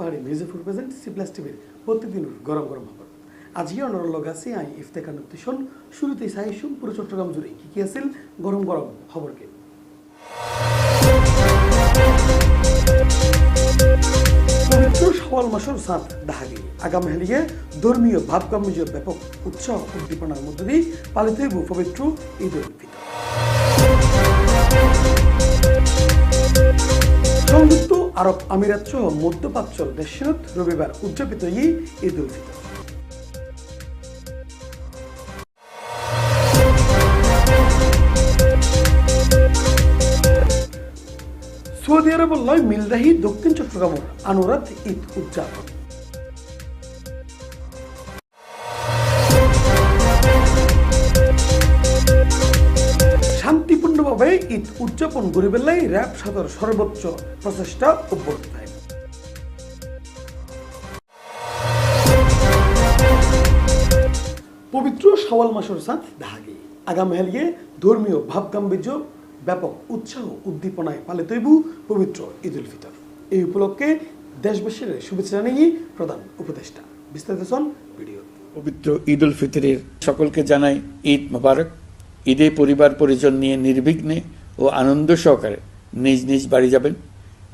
আমন্ত্রণ জানাই ইস্পাহারি present C plus টিভির প্রতিদিনের গরম গরম খবর। আজকে অনর লগ আছি আই ইফতেখার নতিশন শুরুতেই সাইসুম পুরো চট্টগ্রাম জুড়ে কি কি আছিল, গরম গরম খবরকে। পবিত্র সওয়াল সাত দাহাগি হেলিয়ে ধর্মীয় ব্যাপক উৎসাহ উদ্দীপনার মধ্য দিয়ে পালিত হইব পবিত্র ঈদ উল সংযুক্ত আরব আমিরাত সহ মধ্যপ্রাচ্যর দেশত রবিবার উদযাপিত ঈদ উল ফিতর। সৌদি আরবের লয় মিলদাহি দক্ষিণ চট্টগ্রামের আনুরাত ঈদ উদযাপন। ঈদ উদযাপন করিবেলাই র্যাব সাদর সর্বোচ্চ প্রচেষ্টা অব্যাহত থাকে পবিত্র সওয়াল মাসের সাথ দাহাগি। আগাম হেলিয়ে ধর্মীয় ভাবগাম্ভীর্য ব্যাপক উৎসাহ উদ্দীপনায় পালিত হইব পবিত্র ঈদ উল ফিতর এই উপলক্ষে দেশবাসীর শুভেচ্ছা জানিয়ে প্রধান উপদেষ্টা। বিস্তারিত ভিডিও পবিত্র ঈদ উল ফিতরের সকলকে জানাই ঈদ মোবারক ঈদে পরিবার পরিজন নিয়ে নির্বিঘ্নে ও আনন্দ সহকারে নিজ নিজ বাড়ি যাবেন,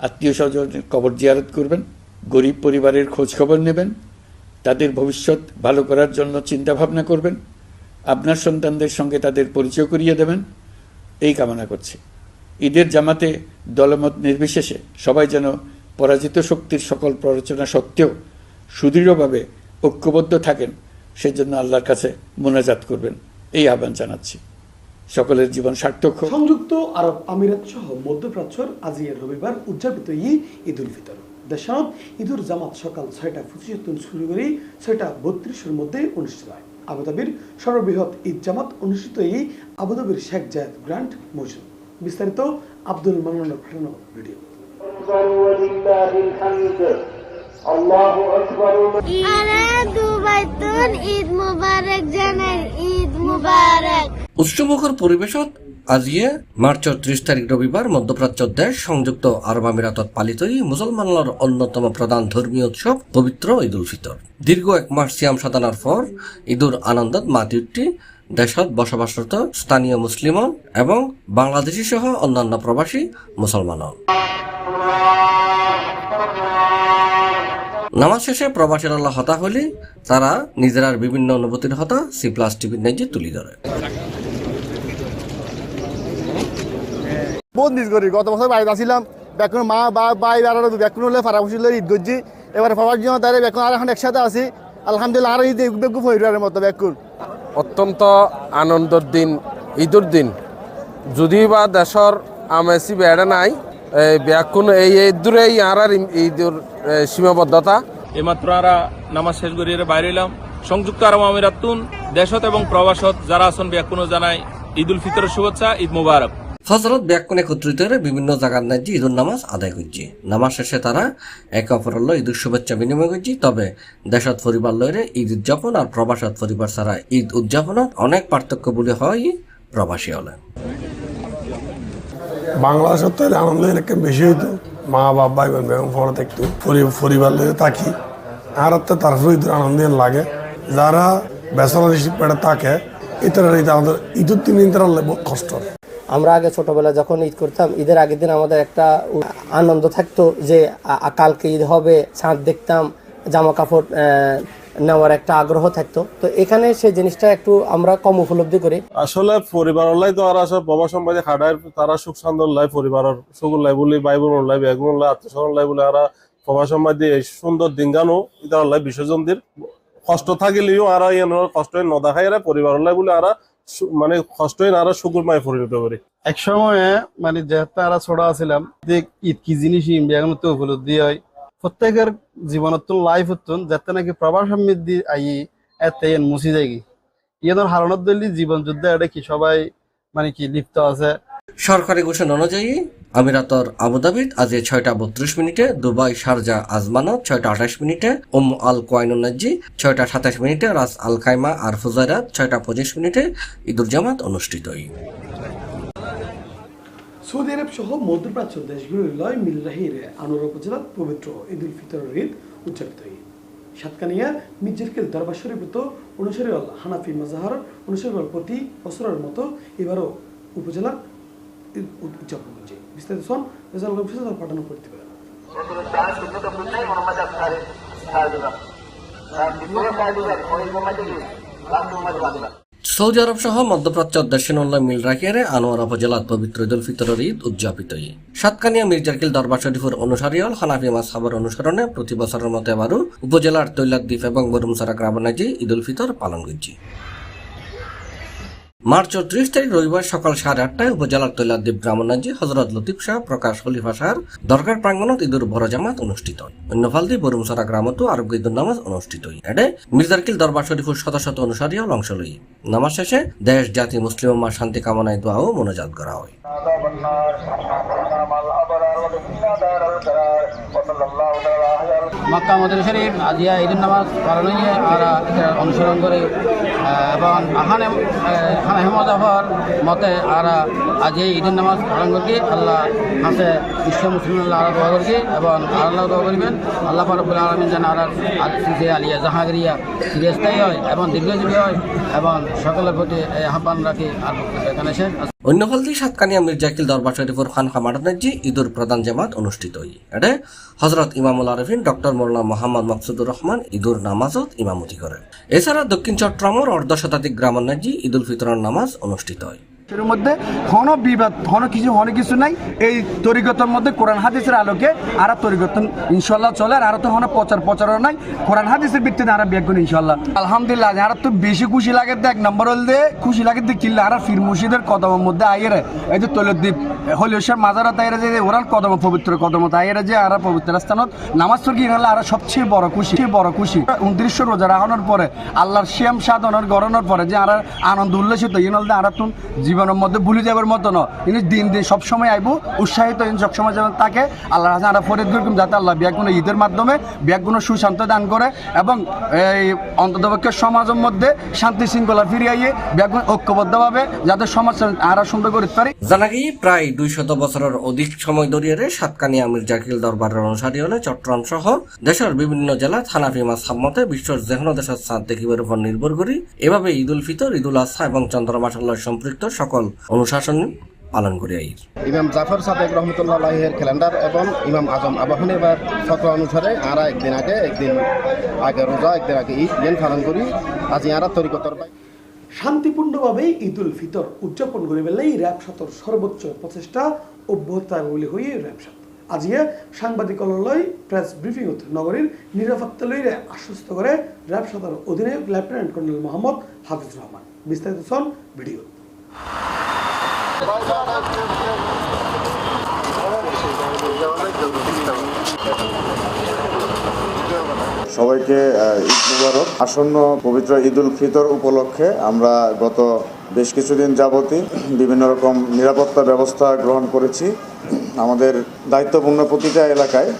আত্মীয় স্বজনের কবর জিয়ারত করবেন, গরিব পরিবারের খোঁজ খবর নেবেন, তাদের ভবিষ্যৎ ভালো করার জন্য চিন্তা ভাবনা করবেন, আপনার সন্তানদের সঙ্গে তাদের পরিচয় করিয়ে দেবেন, এই কামনা করছি। ঈদের জামাতে দলমত নির্বিশেষে সবাই যেন পরাজিত শক্তির সকল প্ররোচনা সত্ত্বেও সুদৃঢ়ভাবে ঐক্যবদ্ধ থাকেন, সেজন্য আল্লাহর কাছে মোনাজাত করবেন, এই আহ্বান জানাচ্ছি। সকলের জীবন সার্থক সংযুক্ত আরব আমিরাত সহ মধ্যপ্রাচ্যর আজিয়ার রবিবার উদযাপিত ই ঈদ উল ফিতর। দেশাব ঈদুল জামাত সকাল ছয়টা পঁচিশত্তর শুরু করে ছয়টা বত্রিশের মধ্যে অনুষ্ঠিত হয়। আবুধাবির সর্ববৃহৎ ঈদ জামাত অনুষ্ঠিত এই আবুধাবির শেখ জায়দ গ্রান্ট মসজিদ। বিস্তারিত আব্দুল মান্নানের পাঠানো ভিডিও। ঈদ মুবারক জানাই। উৎসবমুখর পরিবেশত আজিয়ে মার্চ ত্রিশ তারিখ রবিবার মধ্যপ্রাচ্য দেশ সংযুক্ত আরব আমিরাতত পালিত এই মুসলমানর অন্যতম প্রধান ধর্মীয় উৎসব পবিত্র ঈদ উল ফিতর দীর্ঘ এক মাস সিয়াম সাধনার পর ঈদুর আনন্দত মাতিউটি দেশত বসবাসরত স্থানীয় মুসলিমন এবং বাংলাদেশী সহ অন্যান্য প্রবাসী মুসলমানন নামাজ শেষে প্রবাসীর আল্লাহ হতা হলে তারা নিজেরার বিভিন্ন অনুভূতির হতা সি প্লাস টিভির নেজে তুলি ধরে। বন্দিশ করি। গত বছর বাড়িতে আসছিলাম বেকুন মা বা বাই আর বেকুন হলে ফারাফুসি ঈদ করছি। এবার জন্য তারে বেকুন আর এখন একসাথে আছি। আলহামদুলিল্লাহ আর ঈদ বেকু ফইরার মতো বেকুন অত্যন্ত আনন্দর দিন ঈদুর দিন। যদি বা দেশর আমেসি বেড়ে নাই ব্যাকুন এই ঈদুরে আর আর ঈদুর এ, সীমাবদ্ধতা। এইমাত্র আমরা নামাজ শেষ করিয়ে বাইরে এলাম। সংযুক্ত আরব আমিরাতুন দেশত এবং প্রবাসত যারা আছেন ব্যাকুনো জানাই ঈদ উল ফিতরের শুভেচ্ছা ঈদ মুবারক। হজরত ব্যাকুণ একত্রিত হয়ে বিভিন্ন জায়গার ন্যায্য ঈদুল নামাজ আদায় করছে। নামাজ শেষে তারা একে অপরের লয় ঈদুর শুভেচ্ছা বিনিময় করছে। তবে দেশত পরিবার লয়রে ঈদ উদযাপন আর প্রবাসত পরিবার ছাড়া ঈদ উদযাপনত অনেক পার্থক্য বলে হয় প্রবাসী হলে বাংলাদেশের তো আনন্দ অনেক বেশি হইতো। মা, বাবা বোন বেগম পড়াতে একটু পরিবার থাকি। আর তো তারপরে ঈদের আনন্দ লাগে। যারা বেসরকারি পেটে থাকে ইতারা ঈদ আমাদের ঈদের দিন ইতারা বহুত কষ্ট। আমরা আগে ছোটবেলা যখন ঈদ করতাম, ঈদের আগের দিন আমাদের একটা আনন্দ থাকতো যে কালকে ঈদ হবে, চাঁদ দেখতাম জামা কাপড় নেওয়ার একটা আগ্রহ থাকতো। তো এখানে সেই জিনিসটা একটু আমরা কম উপলব্ধি করি। আসলে পরিবার লাই তো আর আসলে বাবা সম্পাদে খাটায় তারা সুখ সান্দর লাই পরিবারের সুখ লাই বলি ভাই বোন লাই বেগুন লাই আত্মীয় লাই বলে আর বাবা সম্পাদে এই সুন্দর দিন গানো এটা লাই বিসর্জন দিন কষ্ট থাকিলেও আর ইয়ে কষ্ট নদা খাই আর পরিবার লাই বলে আর মানে কষ্ট আর সুগুর মায় পরিণত করি। এক সময় মানে যেহেতু আমরা ছোট আছিলাম যে ঈদ কি জিনিস এখন তো উপলব্ধি হয় প্রত্যেকের জীবনত তো লাইফ হতো, যাতে নাকি প্রবাস সমৃদ্ধি আই এতে মুছি যায় কি? ইয়াদের হারণত দলি জীবন যুদ্ধ এটা কি সবাই মানে কি লিপ্ত আছে? সরকারি ঘোষণা অনুযায়ী আমিরাতর আবুধাবিত আজ ছয়টা বত্রিশ মিনিটে, দুবাই শারজা আজমানত ছয়টা আঠাশ মিনিটে ওম আল কোয়াইনুনাজি ছয়টা সাতাশ মিনিটে, রাস আল কাইমা আর ফুজাইরাত ছয়টা পঁচিশ মিনিটে ঈদুল জামাত অনুষ্ঠিত সৌদি আরব সহ মধ্যপ্রাচ্য দেশগুলোর লয় মিলরাহির আনোয়ার উপজেলার পবিত্র ঈদ উল ফিতরের ঈদ উদযাপিত হয় সাতকানিয়া মির্জারকেল দরবার শরীফত অনুসারী হল হানাফি মাজাহার অনুসারী হল প্রতি বছরের মতো এবারও উপজেলার ঈদ উদযাপন হচ্ছে বিস্তারিত সন রেজাল পাঠানো করতে পারে সৌদি আরব সহ মধ্যপ্রাচ্য দেশিনুল্লাহ মিল রাখিয়ারে আনোয়ার উপজেলাত পবিত্র ঈদুল ফিতরের ঈদ উদযাপিত। সাতকানিয়া মির্জাকিল দরবার শরীফের অনুসারী হল হানাফি মাসহাবের অনুসরণে প্রতি বছরের মতো এবারও উপজেলার তৈলাদ্বীপ এবং বরুমসারা গ্রামনাজি ঈদুল ফিতর পালন করছে মার্চ ত্রিশ তারিখ রবিবার সকাল সাড়ে আটটায় উপজেলার তৈলাদ্বীপ গ্রামনাজি হজরত লতিফ শাহ প্রকাশ খলিফা শাহর দরগার প্রাঙ্গণত ঈদুর বড় জামাত অনুষ্ঠিত হয়। অন্য ফালদি বরুমসারা গ্রামতো আরোগ্য ঈদুর নামাজ অনুষ্ঠিত এডে মির্জারকিল দরবার শরীফের শত শত অনুসারী অংশ লই নামাজ শেষে দেশ, জাতি, মুসলিম উম্মার শান্তি কামনায় দোয়া ও মনোজাত করা হয়। মক্কা মদিনা শরীফ আজিয়া ঈদুল নামাজ পালন হয়ে আমরা অনুসরণ করি এবং আহানে আহমদ আফর মতে আর আজ এই ঈদের নামাজ পালন করি আল্লাহ হাসে বিশ্ব মুসলিম আল্লাহ দোয়া করি এবং আল্লাহ দোয়া করবেন। আল্লাহ ফারুল আলমিন যেন আর সিজে আলিয়া জাহাগরিয়া চিরস্থায়ী হয় এবং দীর্ঘজীবী হয় এবং সকলের প্রতি আহ্বান রাখি। আর এখানে শেষ। অন্য ফলদি সাতকানিয়া মির্জাকিল দরবার শরীফুর খান খামারানাজি ঈদুর প্রধান জামাত অনুষ্ঠিত হয় এটা হজরত ইমামুল আরফিন, ডক্টর মোল্লা মোহাম্মদ মকসুদুর রহমান ঈদুর নামাজত ইমামতি করেন। এছাড়া দক্ষিণ চট্টগ্রামের অর্ধ শতাধিক গ্রামান্নাজি ঈদুল ফিতরের নামাজ অনুষ্ঠিত হয়। এর মধ্যে বিবাদ কিছু কিছু নাই। এই মধ্যে কোরআন হাদিসের আলোকে আর তরিগত ইনশাল্লাহ চলে, আর আর তো কোনো প্রচার, প্রচারও নাই। কোরআন হাদিসের ভিত্তিতে আর বিয়ে করি ইনশাল্লাহ আলহামদুলিল্লাহ আর তো বেশি খুশি লাগে এক নম্বর হল খুশি লাগে কিল্লা আর ফির মুর্শিদের কদমের মধ্যে আইরে এই যে তৈলদ্বীপ যে কদম, পবিত্র আইরে যে, আর পবিত্র স্থানত। নামাজ কিনে আর সবচেয়ে বড় খুশি বড় খুশি। উনত্রিশশো রোজা রাখানোর পরে, আল্লাহর শ্যাম সাধনের গড়ানোর পরে যে আর আনন্দ উল্লাসিত ইনলদে আর তুন জীবনের মধ্যে ভুলে যাবার মতো ন ইনি দিন দিন সবসময় আইব, উৎসাহিত সবসময় যেমন তাকে আল্লাহ হাসান আরা ফরিদ করুন যাতে আল্লাহ ব্যাগুনো ঈদের মাধ্যমে ব্যাগুনো সুশান্ত দান করে এবং এই অন্ততপক্ষে সমাজের মধ্যে শান্তি শৃঙ্খলা ফিরিয়ে ব্যাগুন ঐক্যবদ্ধভাবে যাতে সমাজ আরা সুন্দর করতে পারি। জানা গিয়ে প্রায় দুই শত বছরের অধিক সময় ধরিয়ে সাতকানিয়া মির্জাকিল দরবারের অনুসারী হলে চট্টগ্রাম সহ দেশের বিভিন্ন জেলা থানাফি মাস মতে বিশ্বের যেকোনো দেশের চাঁদ দেখিবার উপর নির্ভর করি। এভাবে ঈদ উল ফিতর ঈদ উল আজহা এবং চন্দ্রমাসাল্লাহ সম্পৃক্ত সকল অনুশাসন পালন করে আইর ইমাম জাফর সাদেক রহমতুল্লাহ আলাইহের ক্যালেন্ডার এবং ইমাম আজম আবাহনের বা ফতোয়া অনুসারে আরা একদিন আগে একদিন আগে রোজা একদিন আগে ঈদ ইয়েন পালন করি। আজি আরা তরিকতর শান্তিপূর্ণভাবে ঈদ উল ফিতর উদযাপন করে বেলাই র্যাব সতর সর্বোচ্চ প্রচেষ্টা অব্যাহত বলে হয়ে র্যাব সাত। আজিয়ে সাংবাদিকলয় প্রেস ব্রিফিং নগরীর নিরাপত্তা লইরে আশ্বস্ত করে র্যাব সতর অধিনায়ক লেফটেন্যান্ট কর্নেল মোহাম্মদ হাফিজ রহমান। বিস্তারিত সন ভিডিও। সবাইকে ঈদ মুবারক। আসন্ন পবিত্র ঈদ উল ফিতর উপলক্ষে আমরা গত বেশ কিছুদিন যাবতই বিভিন্ন রকম নিরাপত্তা ব্যবস্থা গ্রহণ করেছি। আমাদের দায়িত্বপূর্ণ প্রতিটা এলাকায়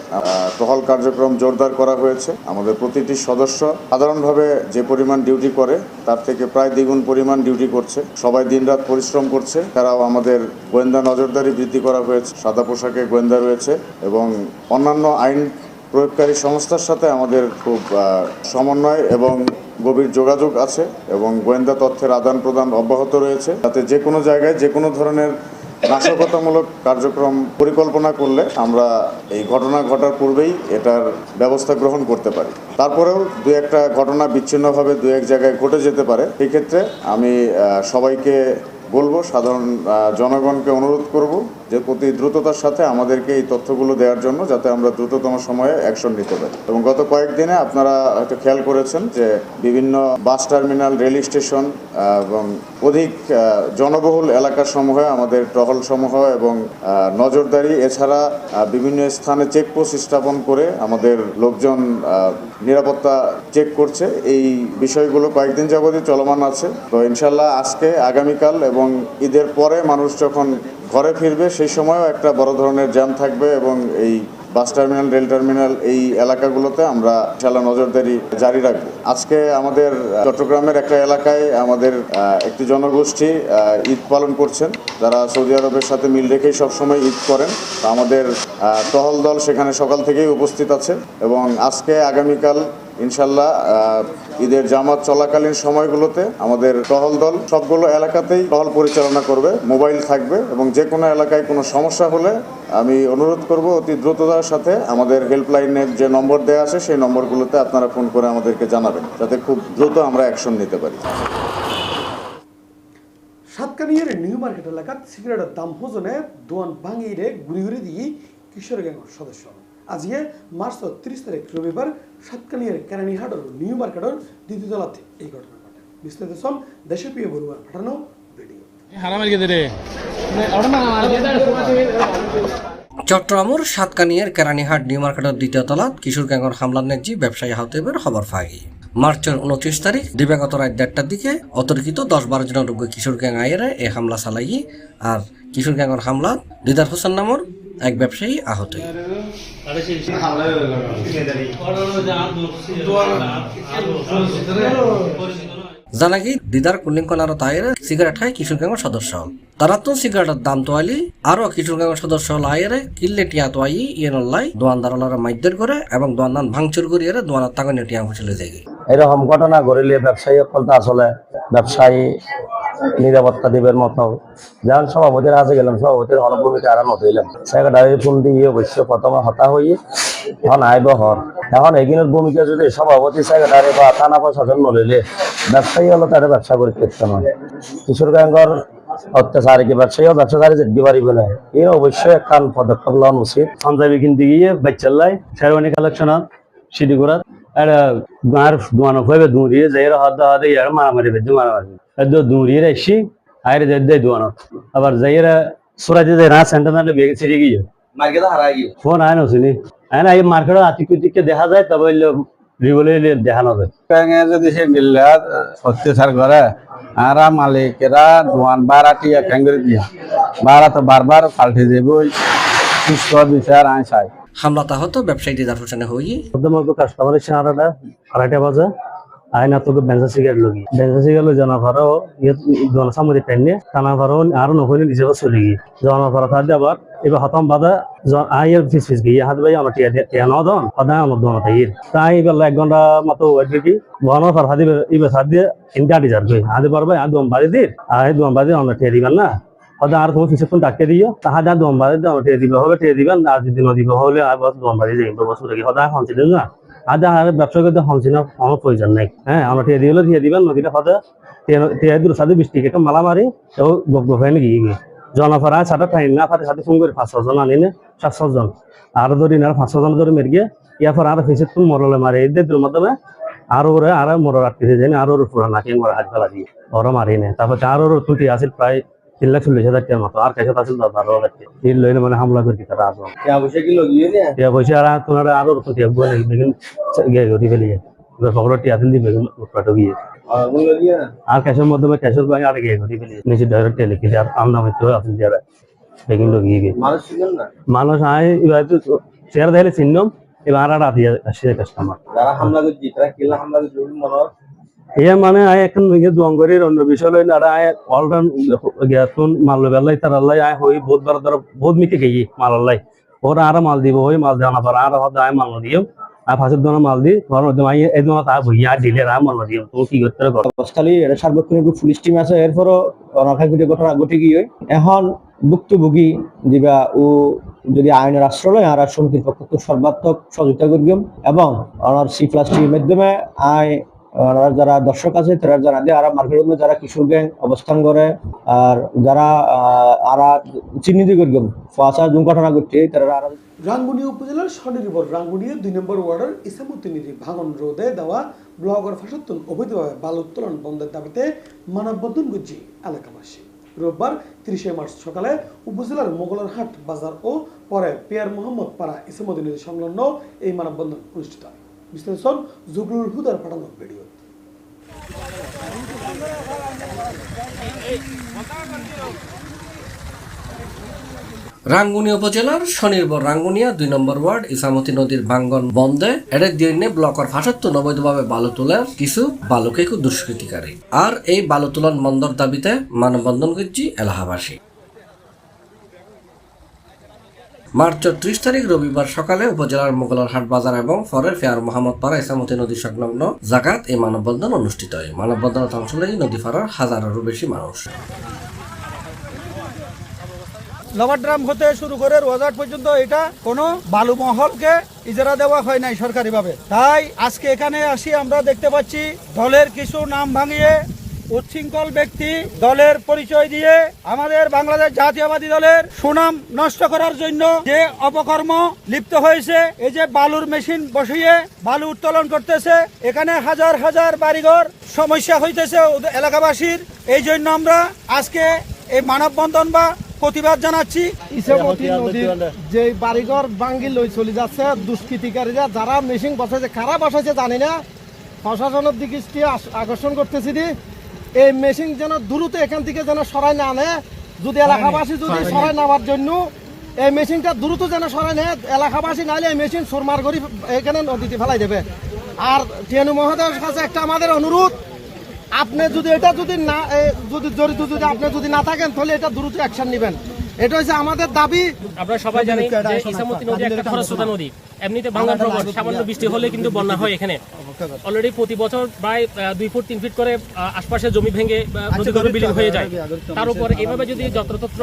টহল কার্যক্রম জোরদার করা হয়েছে। আমাদের প্রতিটি সদস্য সাধারণভাবে যে পরিমাণ ডিউটি করে, তার থেকে প্রায় দ্বিগুণ পরিমাণ ডিউটি করছে। সবাই দিনরাত পরিশ্রম করছে। তারাও আমাদের গোয়েন্দা নজরদারি বৃদ্ধি করা হয়েছে। সাদা পোশাকে গোয়েন্দা রয়েছে এবং অন্যান্য আইন প্রয়োগকারী সংস্থার সাথে আমাদের খুব সমন্বয় এবং গভীর যোগাযোগ আছে এবং গোয়েন্দা তথ্যের আদান প্রদান অব্যাহত রয়েছে। যাতে যে কোনো জায়গায় যে কোনো ধরনের নাশকতামূলক কার্যক্রম পরিকল্পনা করলে আমরা এই ঘটনা ঘটার পূর্বেই এটার ব্যবস্থা গ্রহণ করতে পারি। তারপরেও দু একটা ঘটনা বিচ্ছিন্নভাবে দু এক জায়গায় ঘটে যেতে পারে। সেক্ষেত্রে আমি সবাইকে বলব, সাধারণ জনগণকে অনুরোধ করব যে প্রতি দ্রুততার সাথে আমাদেরকে এই তথ্যগুলো দেওয়ার জন্য যাতে আমরা দ্রুততম সময়ে অ্যাকশন নিতে পারি। এবং গত কয়েকদিনে আপনারা হয়তো খেয়াল করেছেন যে বিভিন্ন বাস টার্মিনাল, রেল স্টেশন এবং অধিক জনবহুল এলাকাসমূহে আমাদের টহল সমূহ এবং নজরদারি, এছাড়া বিভিন্ন স্থানে চেকপোস্ট স্থাপন করে আমাদের লোকজন নিরাপত্তা চেক করছে। এই বিষয়গুলো কয়েকদিন যাবতই চলমান আছে। তো ইনশাল্লাহ আজকে, আগামীকাল এবং ঈদের পরে মানুষ যখন ঘরে ফিরবে, সেই সময়ও একটা বড় ধরনের জ্যাম থাকবে এবং এই বাস টার্মিনাল, রেল টার্মিনাল এই এলাকাগুলোতে আমরা ইনশাল্লাহ নজরদারি জারি রাখব। আজকে আমাদের চট্টগ্রামের একটা এলাকায় আমাদের একটি জনগোষ্ঠী ঈদ পালন করছেন। যারা সৌদি আরবের সাথে মিল রেখেই সবসময় ঈদ করেন। আমাদের টহল দল সেখানে সকাল থেকেই উপস্থিত আছে এবং আজকে আগামীকাল ইনশাল্লাহ ঈদের জামাত চলাকালীন সময়গুলোতে আমাদের টহল দল সবগুলো এলাকাতেই টহল পরিচালনা করবে, মোবাইল থাকবে এবং যে কোনো এলাকায় কোনো সমস্যা হলে আমি অনুরোধ করব অতি দ্রুততার সাথে আমাদের হেল্পলাইনের যে নম্বর দেওয়া আছে সেই নম্বরগুলোতে আপনারা ফোন করে আমাদেরকে জানাবেন, যাতে খুব দ্রুত আমরা অ্যাকশন নিতে পারি। সাতকানিয়ার নিউ মার্কেট এলাকাত সিগারেটের দাম হোজনে দোয়ান ভাঙিয়ে গুড়ি গুড়ি দিয়ে গ্যাংর সদস্য। আজকে মার্চ ত্রিশ তারিখ রবিবার সাতকানিয়ার কেরানিহাটর নিউ মার্কেটের দ্বিতীয় তলাতে এই ঘটনা ঘটে। বিস্তারিত সব দেশে প্রিয় বড়ুয়ার পাঠানো ভিডিও চট্টগ্রামের সাতকানিয়ার কেরানীহাট নিউ মার্কেটের দ্বিতীয় তলাত কিশোর গ্যাংর হামলার নেকজি ব্যবসায়ী হাউতেবের খবর ফাগি মার্চের উনত্রিশ তারিখ দিবাগত রাত দেড়টার দিকে অতর্কিত দশ বারো জনের রোগ্য কিশোর গ্যাং আয়েরা এ হামলা চালাই আর কিশোর গ্যাংর হামলা দিদার হোসেন নামর এক ব্যবসায়ী আহত। জানা কি দিদার কুলিঙ্কন আর তাইরে সিগারেট খায় কিশোর গ্যাংর সদস্য। তারা তো সিগারেটের দাম তোয়ালি, আরও কিশোর গ্যাংর সদস্য লাইরে কিল্লে টিয়া তোয়াই, ইয়েনল্লাই, দোয়ানদারলারা মাইদ্যের করে এবং দোয়ানদান ভাঙচুর করিয়ে দোয়ানার তাগনে টিয়া ফুসলে যায় এরকম ঘটনা ঘটিলে ব্যবসায়ী সকলটা আসলে ব্যবসায়ী নিরাপত্তা দিবের মতো। যেমন সভাপতির কাছে গেলাম সভাপতির হল ভূমিকা আর নথইলাম সেক্রেটারি ফোন দিয়ে অবশ্য প্রথমে হতা হইয়ে এখন আইব হর। এখন এইগুলোর ভূমিকা যদি সভাপতি, সেক্রেটারি বা থানা প্রশাসন নলিলে ব্যবসায়ী হলো তারা ব্যবসা করে নয় কিশোরগঞ্জর অত্যাচার কি ব্যবসায়ী ব্যবসাকারী যেতে পারিবে না এই অবশ্যই একখান পদক্ষেপ লওয়া উচিত। সঞ্জয় কিনতে গিয়ে বেচাল্লাই, শেরওয়ানি কালেকশন সিডিগুড়াত একটা গাঁর দোয়ানো খুঁজবে দূরিয়ে যাই হাত হাত ইয়ার মারামারি বেঁধে মারামারি। এদো দূরিয়ে এসি আইরে যাই দেয় দোয়ানো। আবার যাইয়েরা সুরাজে যাই না সেন্টার নালে বেগে ছিড়ে গিয়ে। ফোন আয় নছিনি আয় না এই মার্কেটে আতিকুতিকে দেখা যায় তবে রিবলে দেখানো যায়। ব্যাঙে যদি সে গেলে অত্যাচার করে আর মালিকেরা দোয়ান বারাটি একাং করে দিয়া। বারা তো বারবার পাল্টে যাবই সুস্থ বিচার আয় চাই হামলাত আহত ব্যবসায়ী দিদার হোসেনে হই মধ্যে কাস্টমারের সারাটা আড়াইটা বাজে। আয় না তোকে সিগারেট লগি। বেঞ্চা সিগারেট জানা ভারো ইয়ে জনা সামনে পেনে কানা ভারো আর নহলে নিজে চলে গিয়ে। জনা ভারো থাকতে আবার, এবার হতম বাদা আয়ের ফিস ফিস গিয়ে, হাত ভাই আমার টিয়া টিয়া ন দন, সদায় আমার দোনো তাই। তাই এবার এক ঘণ্টা মতো ওয়েট দেখি বনা ভার হাতে এবার হাত দিয়ে ইনকে আটি যার গই হাতে পারবে আর দম বাড়ি দির আর দম বাড়ি টিয়া না। সদায় আর তুমি কিছুক্ষণ ডাকে দিও তাহা যা দম বাড়ি আমরা টিয়া দিবে হবে টিয়া দিবেন আর যদি হলে আর বস দম বাড়ি যাই বছর কি সদায় হনছিল না আদা আর ব্যবসা করতে কোনো প্রয়োজন নাই হ্যাঁ আমরা টিয়া দিয়ে টিয়া দিবেন নদীটা সদায় টিয়া দূর সাথে বৃষ্টি কেটে মালা মারি ও গপ গপাই গিয়ে গিয়ে জনফরা সাথে টাইম না ফাতে সাথে ফোন করে পাঁচশো জন আনি নে সাতশো জন আর ধরি না পাঁচশো জন ধরে মেরে গিয়ে পর আর ফেসে তুমি মরলে মারে এই মাধ্যমে আরও ওরে আর মর রাখতে যাই আর ওর পুরা নাকি মরে হাত ফেলা দিয়ে ওরা মারি নে তারপর আর ওর তুটি আসিল প্রায় তিন লাখ চল্লিশ হাজার টাকার মতো আর কাছে আসিল বারো হাজার টাকা। তিন লইলে মানে হামলা করে তারা আসব কি লগিয়ে নিয়ে? টিয়া পয়সা আর তোমার আরও তুটি একবার বেগুন গড়ি ফেলিয়ে এবার পকড় টিয়া দিন বেগুন উৎপাট গিয়ে। আগুন লগিয়ে না? আর ক্যাশের মাধ্যমে ক্যাশের ব্যাংক আর গিয়ে ঘুরি ফেলি। নিচে ডাইরেক্ট লিখে আর আমরা মধ্যে আছে যারা বেগিন লগিয়ে গিয়ে মানুষ আয় এবার চেয়ার দেখলে চিহ্নম এবার আর রাতি আসে কাস্টমার যারা হামলা করছি তারা কিল্লা হামলা করছে মনে এ মানে আয় এখন ইয়ে দোয়াঙ্গরির অন্য বিষয় লইলে আর আয় গিয়াতুন মাল বেলাই তার আল্লাহ আয় হই বহুত বার ধর, বহুত মিকে গেই মাল আল্লাহ ওরা আর মাল দিব হই, মাল দেওয়া না আর হদ আয় মাল দিও। আর ফাঁসের দোনা মাল দি আই এই দোনা তা ভুইয়া দিলে আর মাল দিও। তো কি করতে পারো অবস্থালি এটা পুলিশ টিম আছে, এরপরও অনাখাই ঘটে ঘটনা ঘটে গিয়ে এখন ভুক্তভোগী দিবা ও যদি আইনের আশ্রয় লয়, আর সমিতির পক্ষ সর্বাত্মক সহযোগিতা করিম এবং ওনার সি প্লাস মাধ্যমে আই ওনার যারা দর্শক আছে, তারা জানা দিয়ে আর মার্কেটের মধ্যে যারা কিশোর গ্যাং অবস্থান করে আর যারা আর চিহ্নিত করিম ফাঁসা যোন ঘটনা ঘটছে তারা আর রাঙ্গুনিয়া উপজেলার স্বনির্ভর রাঙ্গুনিয়া দুই নম্বর ওয়ার্ডের ইসামুদ্দিনীর ভাঙন রোধে দেওয়া ব্লগর ফাঁসাত্তন অবৈধভাবে বাল উত্তোলন বন্ধের দাবিতে মানববন্ধন গুজি এলাকাবাসী। রোববার তিরিশে মার্চ সকালে উপজেলার মোগলার হাট বাজার ও পরে পেয়ার মোহাম্মদ পাড়া ইসামুদ্দিনীর সংলগ্ন এই মানববন্ধন অনুষ্ঠিত হয়। বিশ্লেষণ জুবলুল হুদার পাঠানো ভিডিও। রাঙ্গুনিয়া উপজেলার স্বনির্ভর রাঙ্গুনিয়া দুই নম্বর ওয়ার্ড ইসামতি নদীর ভাঙ্গন বন্ধে এদের দিনে ব্লকের ভাষাত্ব নবৈধভাবে বালু তোলার কিছু বালুকে দুষ্কৃতিকারী। আর এই বালু তোলন বন্ধর দাবিতে মানববন্ধন করছি এলাহাবাসী মার্চ ত্রিশ তারিখ রবিবার সকালে উপজেলার মোগলার হাট বাজার এবং ফরের ফেয়ার মোহাম্মদ পাড়া ইসামতি নদী সংলগ্ন জাকাত এই মানববন্ধন অনুষ্ঠিত হয়। মানববন্ধনের অংশ নেই নদী পাড়ার হাজারেরও বেশি মানুষ। লাভার ড্রাম হতে শুরু করে রোজার পর্যন্ত এটা কোনো বালু মহলকে ইজারা দেওয়া হয় নাই সরকারিভাবে। তাই আজকে এখানে আসি, আমরা দেখতে পাচ্ছি দলের কিছু নাম ভাঙিয়ে উচ্ছৃঙ্খল ব্যক্তি দলের পরিচয় দিয়ে আমাদের বাংলাদেশ জাতীয়বাদী দলের সুনাম নষ্ট করার জন্য যে অপকর্ম লিপ্ত হয়েছে এই যে বালুর মেশিন বসিয়ে বালু উত্তোলন করতেছে এখানে হাজার হাজার বাড়িঘর সমস্যা হইতেছে এলাকাবাসীর। এই জন্য আমরা আজকে এই মানববন্ধন বা প্রতিবাদ জানাচ্ছি। ইসামতি নদীর যে বাড়িঘর ভাঙ্গি লই চলে যাচ্ছে দুষ্কৃতিকারীরা যারা মেশিন বসাইছে কারা বসাইছে জানি না। প্রশাসনের দৃষ্টি আস- আকর্ষণ করতেছি দি। এই মেশিন যেন দ্রুত এখান থেকে যেন সরাই না আনে যদি এলাকাবাসী যদি সরাই নেওয়ার জন্য এই মেশিনটা দ্রুত যেন সরাই নেয় এলাকাবাসী নাহলে এই মেশিন সুরমার করি এখানে নদীতে ফেলাই দেবে। আর টিয়ানু মহোদয়ের কাছে একটা আমাদের অনুরোধ আপনি যদি এটা যদি না যদি জড়িত যদি আপনি যদি না থাকেন তাহলে এটা দ্রুত অ্যাকশন নেবেন। এটা হচ্ছে আমাদের দাবি। আমরা সবাই জানি যে ইসামতি নদী একটা খরস্রোতা নদী। এমনিতে বাংলার প্রবল। সামান্য বৃষ্টি হলে কিন্তু বন্যা হয় এখানে। অলরেডি প্রতি বছর প্রায় দুই ফুট তিন ফিট করে আহ, আশপাশের জমি ভেঙে আহ, বিলীন হয়ে যায়। তার উপর এভাবে যদি যত্রতত্র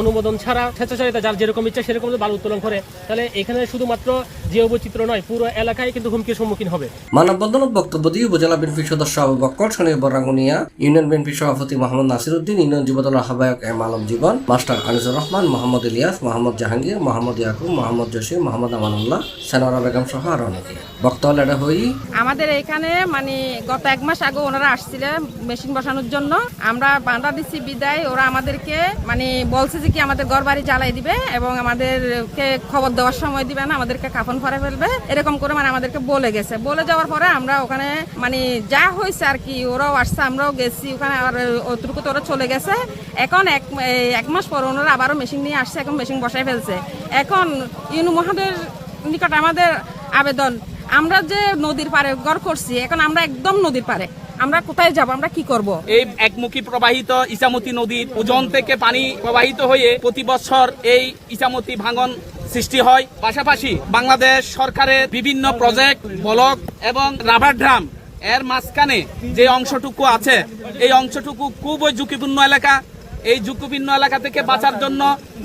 অনুমোদন ছাড়া স্বেচ্ছাচারিতা যার যেরকম ইচ্ছা সেরকম যদি বালু উত্তোলন করে তাহলে এখানে শুধুমাত্র যে বৈচিত্র্য নয় পুরো এলাকায় কিন্তু হুমকির সম্মুখীন হবে। মানববন্ধনত বক্তব্য দিয়ে উপজেলা বিএনপির সদস্য আবু বক্কর রাঙ্গুনিয়া ইউনিয়ন বিএনপির সভাপতি মোহাম্মদ নাসির উদ্দিন ইউনিয়ন যুবদল আহ্বায়ক এম আলম জীবন মাস্টার আনিসুর রহমান, মোহাম্মদ ইলিয়াস, মোহাম্মদ জাহাঙ্গীর, মোহাম্মদ ইয়াকুব, মোহাম্মদ জসিম, মোহাম্মদ আমানুল্লাহ, সানোয়ারা বেগম সহ আরও অনেকে। বক্তব্য হই। আমাদের এখানে মানে গত এক মাস আগে ওনারা আসছিলেন মেশিন বসানোর জন্য। আমরা বান্ধা দিচ্ছি বিদায়, ওরা আমাদেরকে মানে বলছে যে কি আমাদের ঘর বাড়ি জ্বালাই দিবে এবং আমাদেরকে খবর দেওয়ার সময় দিবে না, আমাদেরকে কাফন ফরে ফেলবে। এরকম করে মানে আমাদেরকে বলে গেছে। বলে যাওয়ার পরে আমরা ওখানে মানে যা হয়েছে আর কি, ওরাও আসছে, আমরাও গেছি। ওখানে আর অতটুকু তো ওরা চলে গেছে। এখন এক এক মাস পর ওনারা আবারও মেশিন নিয়ে আসছে, এখন মেশিন বসাই ফেলছে। এখন ইউনু মহাদের নিকট আমাদের আবেদন আমরা যে নদীর পারে ঘর করছি, এখন আমরা একদম নদীর পারে আমরা কোথায় যাব? আমরা কি করব? এই একমুখী প্রবাহিত ইসামতি নদীর ওজন থেকে পানি প্রবাহিত হয়ে প্রতি বছর এই ইসামতি ভাঙন সৃষ্টি হয়। পাশাপাশি বাংলাদেশ সরকারের বিভিন্ন প্রজেক্ট, ব্লক এবং রাবার ড্রাম এর মাঝখানে যে অংশটুকু আছে, এই অংশটুকু খুবই ঝুঁকিপূর্ণ এলাকা। এই ঝুঁকিপূর্ণ এলাকা থেকে বাঁচার জন্য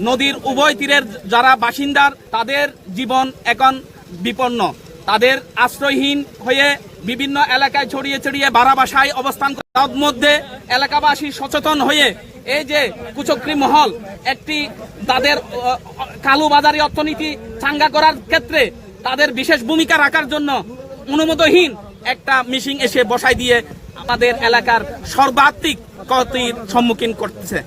নদীর উভয় তীরের যারা বাসিন্দার, তাদের জীবন এখন বিপন্ন। তাদের আশ্রয়হীন হয়ে বিভিন্ন এলাকায় ছড়িয়ে ছড়িয়ে বাড়া বাসায় অবস্থান তার মধ্যে এলাকাবাসী সচেতন হয়ে এই যে কুচক্রি মহল, একটি তাদের কালোবাজারি অর্থনীতি চাঙ্গা করার ক্ষেত্রে তাদের বিশেষ ভূমিকা রাখার জন্য অনুমোদহীন একটা মিশিং এসে বসাই দিয়ে আমাদের এলাকার সর্বাত্মিক ক্ষতির সম্মুখীন করতেছে।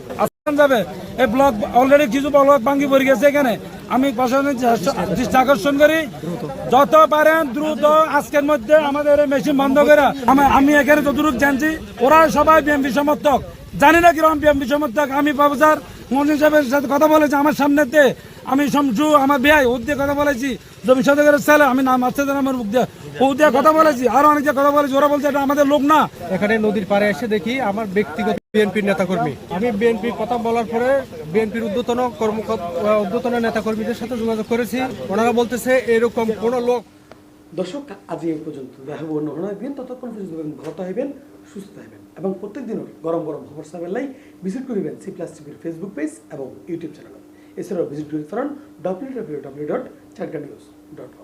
যাবে। এই ব্লক, অলরেডি কিছু ব্লক ভাঙ্গি পড়ে গেছে এখানে। আমি প্রশাসনের দৃষ্টি আকর্ষণ করি। যত পারেন দ্রুত আজকের মধ্যে আমাদের মেশিন বন্ধ করে আমি- এখানে যতটুকু জানছি ওরা সবাই বিএমপি সমর্থক। জানি না কীরকম বিএমপি সমর্থক। আমি প্রফেসর মন্ত্রী সাহেবের সাথে কথা বলেছি আমার সামনেতে। আমি সমঝু, আমার বিয়াই ওর দিয়ে কথা বলেছি। জমি সদকের ছেলে আমি নাম আসছে আমার মুখ দিয়ে ও দিয়ে কথা বলেছি। আরও অনেক কথা বলেছি, ওরা বলছে এটা আমাদের লোক না। এখানে নদীর পাড়ে এসে দেখি আমার ব্যক্তিগত বিএনপির নেতাকর্মী। আমি বিএনপির কথা বলার পরে বিএনপির উদ্যতন কর্ম উদ্যতন নেতাকর্মীদের সাথে যোগাযোগ করেছি। ওনারা বলতেছে, এরকম কোনো লোক দর্শক, আজ এই পর্যন্ত। দেখা অন্য কোনো একদিন ততক্ষণ পর্যন্ত ভালো হইবেন, সুস্থ হইবেন এবং প্রত্যেক দিনের গরম গরম খবর সাবেন লাই ভিজিট করিবেন সি প্লাস টিভির ফেসবুক পেজ এবং ইউটিউব চ্যানেল এছাড়াও ভিজিট করি পারেন W W W dot Chatga news dot com